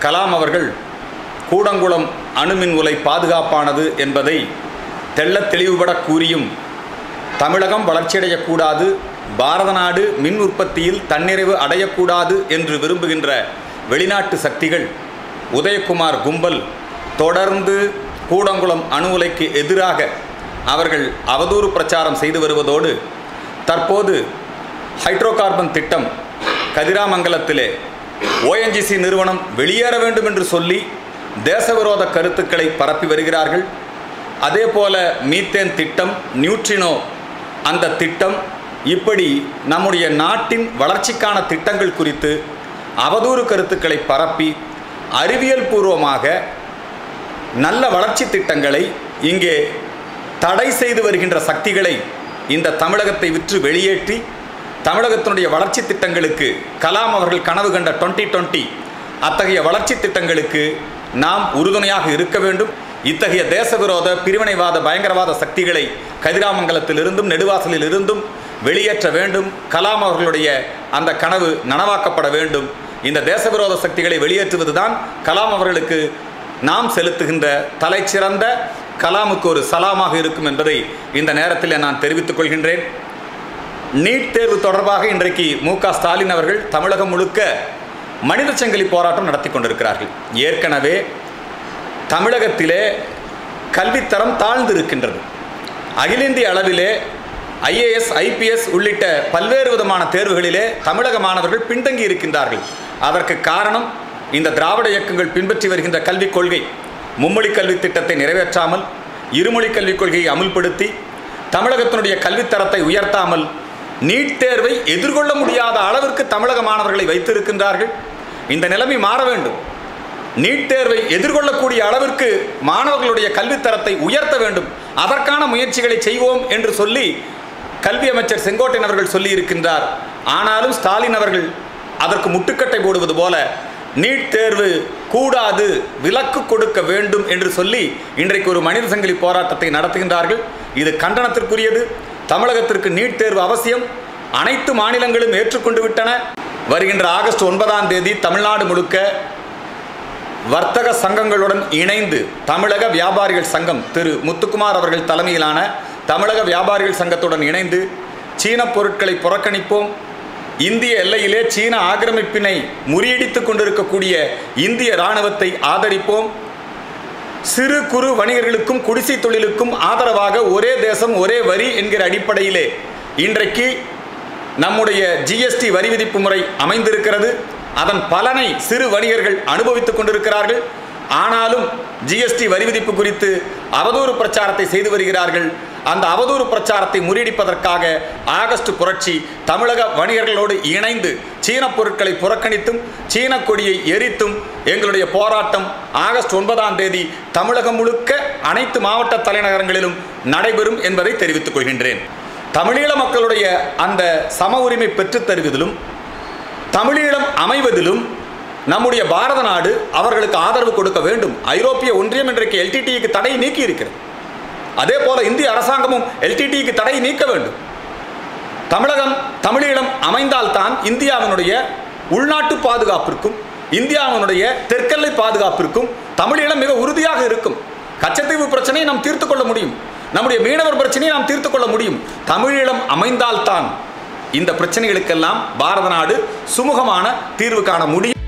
கலாம் அவர்கள் கூடங்குளம் அணுமின் உலை பாதுகாப்பானது என்பதை தெள்ள தெளிவுபட கூறியும் தமிழகம் வளர்ச்சியடையக்கூடாது பாரத நாடு மின் உற்பத்தியில் தன்னிறைவு அடையக்கூடாது என்று விரும்புகின்ற வெளிநாட்டு சக்திகள் உதயகுமார் கும்பல் தொடர்ந்து கூடங்குளம் அணு உலைக்கு எதிராக அவர்கள் அவதூறு பிரச்சாரம் செய்து வருவதோடு தற்போது ஹைட்ரோ கார்பன் திட்டம் கதிராமங்கலத்திலே ஓஎன்ஜிசி நிறுவனம் வெளியேற வேண்டும் என்று சொல்லி தேசவிரோத கருத்துக்களை பரப்பி வருகிறார்கள். அதே போல மீத்தேன் திட்டம் நியூட்ரினோ அந்த திட்டம் இப்படி நம்முடைய நாட்டின் வளர்ச்சிக்கான திட்டங்கள் குறித்து அவதூறு கருத்துக்களை பரப்பி அறிவியல் பூர்வமாக நல்ல வளர்ச்சி திட்டங்களை இங்கே தடை செய்து வருகின்ற சக்திகளை இந்த தமிழகத்தை விற்று வெளியேற்றி தமிழகத்தினுடைய வளர்ச்சி திட்டங்களுக்கு கலாம் அவர்கள் கனவு கண்ட டுவெண்ட்டி டுவெண்ட்டி அத்தகைய வளர்ச்சி திட்டங்களுக்கு நாம் உறுதுணையாக இருக்க வேண்டும். இத்தகைய தேசவிரோத பிரிவினைவாத பயங்கரவாத சக்திகளை கதிராமங்கலத்திலிருந்தும் நெடுவாசலில் இருந்தும் வெளியேற்ற வேண்டும். கலாம் அவர்களுடைய அந்த கனவு நனவாக்கப்பட வேண்டும். இந்த தேசவிரோத சக்திகளை வெளியேற்றுவதுதான் கலாம் அவர்களுக்கு நாம் செலுத்துகின்ற தலைச்சிறந்த கலாமுக்கு ஒரு சலாமாக இருக்கும் என்பதை இந்த நேரத்தில் நான் தெரிவித்துக் கொள்கின்றேன். நீட் தேர்வு தொடர்பாக இன்றைக்கு மு க ஸ்டாலின் அவர்கள் தமிழகம் முழுக்க மனித சங்கிலி போராட்டம் நடத்தி கொண்டிருக்கிறார்கள். ஏற்கனவே தமிழகத்திலே கல்வித்தரம் தாழ்ந்து இருக்கின்றது அகில இந்திய அளவிலே ஐஏஎஸ் ஐபிஎஸ் உள்ளிட்ட பல்வேறு விதமான தேர்வுகளிலே தமிழக மாணவர்கள் பின்தங்கி இருக்கின்றார்கள். அதற்கு காரணம் இந்த திராவிட இயக்கங்கள் பின்பற்றி வருகின்ற கல்விக் கொள்கை. மும்மொழி கல்வி திட்டத்தை நிறைவேற்றாமல் இருமொழி கல்விக் கொள்கையை அமுல்படுத்தி தமிழகத்தினுடைய கல்வித்தரத்தை உயர்த்தாமல் நீட் தேர்வை எதிர்கொள்ள முடியாத அளவிற்கு தமிழக மாணவர்களை வைத்திருக்கின்றார்கள். இந்த நிலைமை மாற வேண்டும். நீட் தேர்வை எதிர்கொள்ளக்கூடிய அளவிற்கு மாணவர்களுடைய கல்வித்தரத்தை உயர்த்த வேண்டும். அதற்கான முயற்சிகளை செய்வோம் என்று சொல்லி கல்வி அமைச்சர் செங்கோட்டையன் அவர்கள் சொல்லி இருக்கின்றார் ஆனாலும் ஸ்டாலின் அவர்கள் அதற்கு முட்டுக்கட்டை போடுவது போல நீட் தேர்வு கூடாது விலக்கு கொடுக்க வேண்டும் என்று சொல்லி இன்றைக்கு ஒரு மனித சங்கிலி போராட்டத்தை நடத்துகின்றார்கள். இது கண்டனத்திற்குரியது. தமிழகத்திற்கு நீட் தேர்வு அவசியம். அனைத்து மாநிலங்களும் ஏற்றுக்கொண்டு விட்டன. வருகின்ற ஆகஸ்ட் ஒன்பதாம் தேதி தமிழ்நாடு முழுக்க வர்த்தக சங்கங்களுடன் இணைந்து தமிழக வியாபாரிகள் சங்கம் திரு முத்துக்குமார் அவர்கள் தலைமையிலான தமிழக வியாபாரிகள் சங்கத்துடன் இணைந்து சீன பொருட்களை புறக்கணிப்போம். இந்திய எல்லையிலே சீன ஆக்கிரமிப்பினை முறியடித்து கொண்டிருக்கக்கூடிய இந்திய இராணுவத்தை ஆதரிப்போம். சிறு குறு வணிகர்களுக்கும் குடிசை தொழிலுக்கும் ஆதரவாக ஒரே தேசம் ஒரே வரி என்கிற அடிப்படையிலே இன்றைக்கு நம்முடைய ஜிஎஸ்டி வரி விதிப்பு முறை அமைந்திருக்கிறது. அதன் பலனை சிறு வணிகர்கள் அனுபவித்துக் கொண்டிருக்கிறார்கள். ஆனாலும் ஜிஎஸ்டி வரி விதிப்பு குறித்து அவதூறு பிரச்சாரத்தை செய்து வருகிறார்கள். அந்த அவதூறு பிரச்சாரத்தை முறியடிப்பதற்காக ஆகஸ்ட் புரட்சி தமிழக வணிகர்களோடு இணைந்து சீன பொருட்களை புறக்கணித்தும் சீன கொடியை எரித்தும் எங்களுடைய போராட்டம் ஆகஸ்ட் ஒன்பதாம் தேதி தமிழகம் முழுக்க அனைத்து மாவட்ட தலைநகரங்களிலும் நடைபெறும் என்பதை தெரிவித்துக் கொள்கின்றேன். தமிழீழ மக்களுடைய அந்த சம உரிமை பெற்றுத் தருவதிலும் தமிழீழம் அமைவதிலும் நம்முடைய பாரத நாடு அவர்களுக்கு ஆதரவு கொடுக்க வேண்டும். ஐரோப்பிய ஒன்றியம் இன்றைக்கு எல்டிடிக்கு தடை நீக்கி இருக்கிறது அதே போல இந்திய அரசாங்கமும் எல்டிடிக்கு தடை நீக்க வேண்டும். தமிழகம் தமிழீழம் அமைந்தால்தான் இந்தியாவினுடைய உள்நாட்டு பாதுகாப்பிற்கும் இந்தியாவினுடைய தெற்கெல்லை பாதுகாப்பிற்கும் தமிழீழம் மிக உறுதியாக இருக்கும். கச்சத்தீவு பிரச்சனையை நாம் தீர்த்து கொள்ள முடியும். நம்முடைய மீனவர் பிரச்சனையை நாம் தீர்த்து கொள்ள முடியும். தமிழீழம் அமைந்தால்தான் இந்த பிரச்சனைகளுக்கெல்லாம் பாரத நாடு சுமூகமான தீர்வு காண முடியும்.